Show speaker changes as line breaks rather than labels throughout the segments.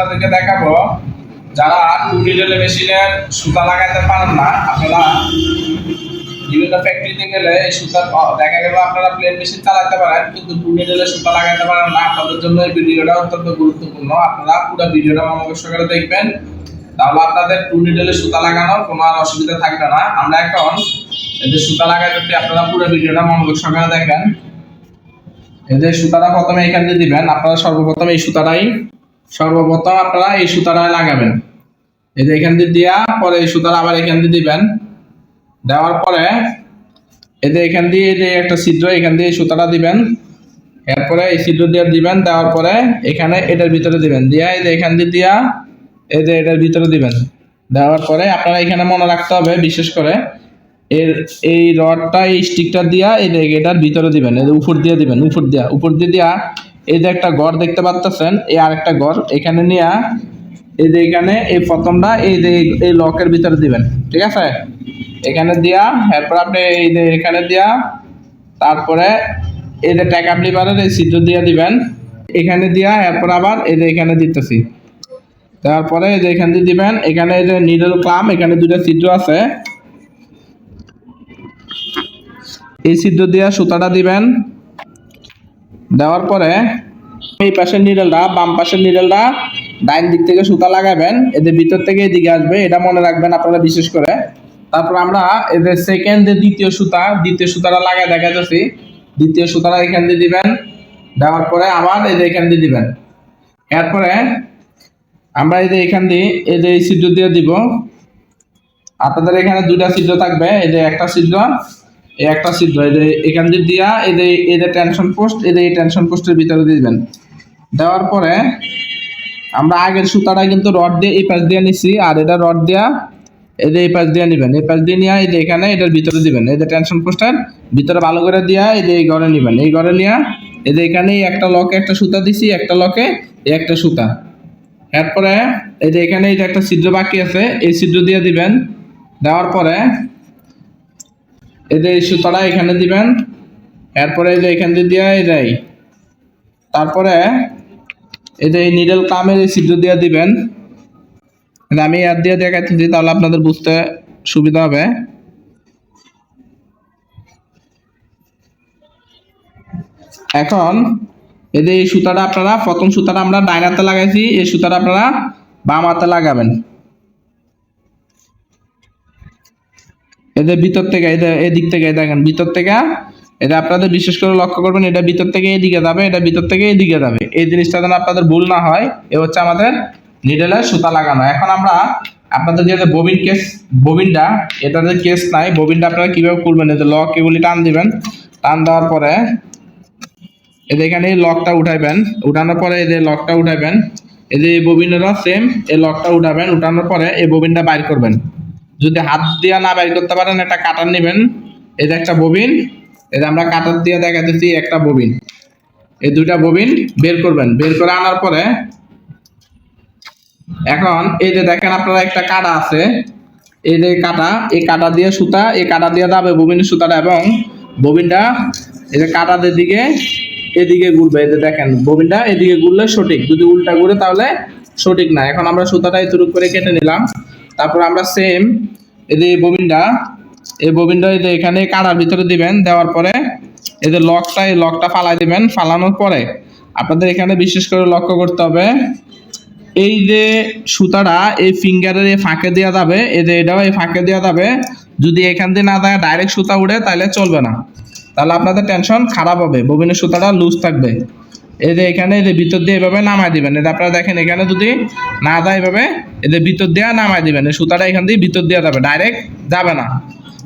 আজকে দেখাবো যারা সুতা লাগাতে পারেন বিভিন্ন দেখা গেল মেশিন চালাতে পারেন কিন্তু সুতা লাগাতে পারেন না আপনাদের জন্য এই ভিডিওটা অত্যন্ত গুরুত্বপূর্ণ আপনারা পুরো ভিডিওটা সহকারে দেখবেন তাহলে আপনাদের টু নিডেলে সুতা লাগানোর কোনো আর অসুবিধা থাকবে না আমরা এখন সুতা লাগাতে আপনারা পুরো ভিডিওটা মনোযোগ সহকারে দেখেন এই যে সুতাটা প্রথমে এখান দিয়ে দিবেন, আপনারা সর্বপ্রথম এই সুতাটাই, সর্বপ্রথম আপনারা এই সুতাটাই লাগাবেন। এই যে এখান দিয়ে দিয়া, পরে এই সুতাটা আবার এখান দিয়ে দিবেন। দেওয়ার পরে এই যে এখান দিয়ে এই যে একটা ছিদ্র, এখান দিয়ে সুতাটা দিবেন। এরপরে এই ছিদ্র দিয়ে দিবেন, দেওয়ার পরে এখানে এটার ভিতরে দিবেন। দিয়া এই যে এখান দিয়ে দিয়া, এই যে এটার ভিতরে দিবেন। দেওয়ার পরে আপনারা এখানে মনে রাখতে হবে, বিশেষ করে এর এই রডটা এই স্টিকটা দিয়া এই এটার ভিতরে দিবেন উপর দিয়ে দিবেন উপর দিয়া উপর দিয়ে দিয়া এই যে একটা ঘর দেখতে পাচ্ছেন এই আরেকটা ঘর এখানে নিয়া এই যে এখানে এই প্রথমটা এই যে এই লকের ভিতরে দিবেন ঠিক আছে এখানে দিয়া এরপর আপনি এই যে এখানে দিয়া তারপরে এই যে ট্যাক লিভারের এই ছিদ্র দিয়ে দিবেন এখানে দিয়া এরপর আবার এই যে এখানে দিতেছি তারপরে এই যে এখান দিয়ে দিবেন এখানে এই যে নিডল ক্লাম এখানে দুটো ছিদ্র আছে এই ছিদ্র দিয়ে সুতাটা দিবেন। দেওয়ার পরে এই পাশের নিডলটা বাম পাশের নিডলটা ডাইন দিক থেকে সুতা লাগাবেন। এদের ভিতর থেকে এদিকে আসবে, এটা মনে রাখবেন আপনারা বিশেষ করে। তারপর আমরা এদের সেকেন্ড দ্বিতীয় সুতা, দ্বিতীয় সুতাটা লাগায় দেখা যাচ্ছি দ্বিতীয় সুতাটা এখান দিয়ে দিবেন। দেওয়ার পরে আবার যে এখান দিয়ে দিবেন। এরপরে আমরা যে এখান দিয়ে যে এই ছিদ্র দিয়ে দিব। আপনাদের এখানে দুইটা ছিদ্র থাকবে এই যে একটা ছিদ্র এই একটা ছিদ্র এই যে এখান দিয়ে দিয়া এই যে এই যে টেনশন পোস্ট এই যে এই টেনশন পোস্টের ভিতরে দিবেন দেওয়ার পরে আমরা আগের সুতাটা কিন্তু রড দিয়ে এই পাশ দিয়ে নিছি আর এটা রড দিয়া এই যে এই পাশ দিয়ে নেবেন এই পাশ দিয়ে নিয়ে এই যে এখানে এটার ভিতরে দিবেন এই যে টেনশন পোস্টের ভিতরে ভালো করে দিয়া এই যে এই ঘরে নেবেন এই ঘরে নিয়ে এই যে এখানে একটা লকে একটা সুতা দিছি একটা লকে এই একটা সুতা এরপরে এই যে এখানে এই যে একটা ছিদ্র বাকি আছে এই ছিদ্র দিয়ে দিবেন দেওয়ার পরে এই যে এই সুতাটা এখানে দিবেন, এরপরে এই যে এখান দিয়ে দিয়ে এই তারপরে এই যে এই নিডল কামের এই ছিদ্র দিয়ে দিবেন। আমি আর দিয়ে দেখাচ্ছি তাহলে আপনাদের বুঝতে সুবিধা হবে। এখন এই যে এই সুতাটা আপনারা, প্রথম সুতাটা আমরা ডাইন হাতে লাগাইছি, এই সুতাটা আপনারা বাম হাতে লাগাবেন। এদের ভিতর থেকে, এদের এদিক থেকে দেখেন, ভিতর থেকে, এটা আপনাদের বিশেষ করে লক্ষ্য করবেন, এটা ভিতর থেকে এদিকে যাবে, এটা ভিতর থেকে এদিকে যাবে। এই জিনিসটা যেন আপনাদের ভুল না হয়, এ হচ্ছে আমাদের নিডেলের সুতা লাগানো। এখন আমরা আপনাদের যে ববিন কেস ববিনটা এটা যে কেস নাই ববিনটা আপনারা কীভাবে খুলবেন, এই যে লক এগুলি টান দিবেন, টান দেওয়ার পরে যে এখানে লকটা উঠাইবেন, উঠানোর পরে যে লকটা উঠাইবেন, এই যে সেম এই লকটা উঠাবেন, উঠানোর পরে এই ববিনটা বাইর করবেন। যদি হাত দিয়ে না বাইর করতে পারেন একটা কাটার নেবেন। এই যে একটা ববিন, এই যে আমরা কাটার দিয়ে দেখাতেছি একটা ববিন। এই দুইটা ববিন বের করবেন। বের করে আনার পরে, এখন এই যে দেখেন আপনারা একটা কাটা আছে। এই যে কাটা, এই কাটা দিয়ে সুতা, এই কাটা দিয়ে যাবে ববিনের সুতাটা এবং ববিনটা এই যে কাটাদের দিকে এদিকে ঘুরবে। এই যে দেখেন, ববিনটা এদিকে ঘুরলে সঠিক। যদি উল্টা ঘুরে তাহলে সঠিক না। এখন আমরা সুতাটা এতটুকু করে কেটে নিলাম। তারপর আমরা সেম এই যে ববিনটা এই ববিনটা এই যে এখানে কাটার ভিতরে দিবেন, দেওয়ার পরে যে লকটা, এই লকটা ফালাই দিবেন, ফালানোর পরে আপনাদের এখানে বিশেষ করে লক্ষ্য করতে হবে, এই যে সুতাটা এই ফিঙ্গারের এই ফাঁকে দেওয়া যাবে, এই যে এটাও এই ফাঁকে দেওয়া যাবে, যদি এখান দিয়ে না দেয় ডাইরেক্ট সুতা উঠে তাহলে চলবে না। তাহলে আপনাদের টেনশন খারাপ হবে, ববিনের সুতাটা লুজ থাকবে। এই যে এখানে এই যে ভিতর দিয়ে এভাবে নামাই দিবেন এটা আপনারা দেখেন এখানে যদি না দেয় এভাবে যে ভিতর দিয়ে নামাই দিবেন। সুতাটা এখান দিয়ে ভিতর দেওয়া যাবে। ডাইরেক্ট যাবে না।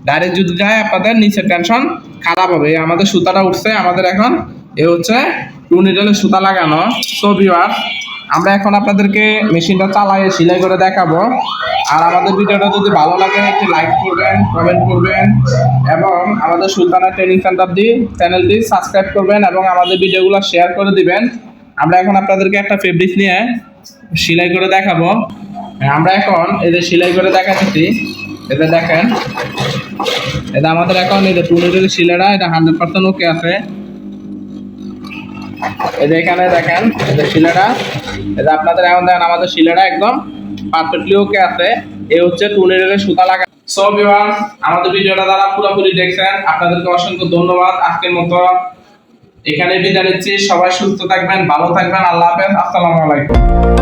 ডাইরেক্ট যদি যায়, আপনাদের নিচের টেনশন খারাপ হবে। আমাদের সুতাটা উঠছে, আমাদের এখন এ হচ্ছে টু নিডলের সুতা লাগানো। তো আমরা এখন আপনাদেরকে মেশিনটা চালাই সেলাই করে দেখাবো। আর আমাদের ভিডিওটা যদি ভালো লাগে, একটি লাইক করবেন কমেন্ট করবেন। এবং আমাদের সুলতানা ট্রেনিং সেন্টার দি চ্যানেলটি সাবস্ক্রাইব করবেন এবং আমাদের ভিডিওগুলো শেয়ার করে দিবেন। আমরা এখন আপনাদেরকে একটা ফেব্রিক নিয়ে সেলাই করে দেখাবো। আমরা এখন এদের সেলাই করে দেখাচ্ছি এটা দেখেন এটা আমাদের এখন এই যে টু নিডলের শিলাটা এটা হান্ড্রেড পার্সেন্ট ওকে আছে। এই যে এখানে দেখেন, এই যে শিলাটা এই যে আপনাদের এখন দেখেন আমাদের শিলাটা একদম পারফেক্টলি ওকে আছে। এই হচ্ছে টু নিডলের সুতা লাগা সো ভিউয়ার্স আমাদের ভিডিওটা যারা পুরোপুরি দেখছেন, আপনাদেরকে অসংখ্য ধন্যবাদ আজকের মতো। এখানে বিদায় নিচ্ছি। সবাই সুস্থ থাকবেন, ভালো থাকবেন। আল্লাহ হাফেজ। আসসালামু আলাইকুম।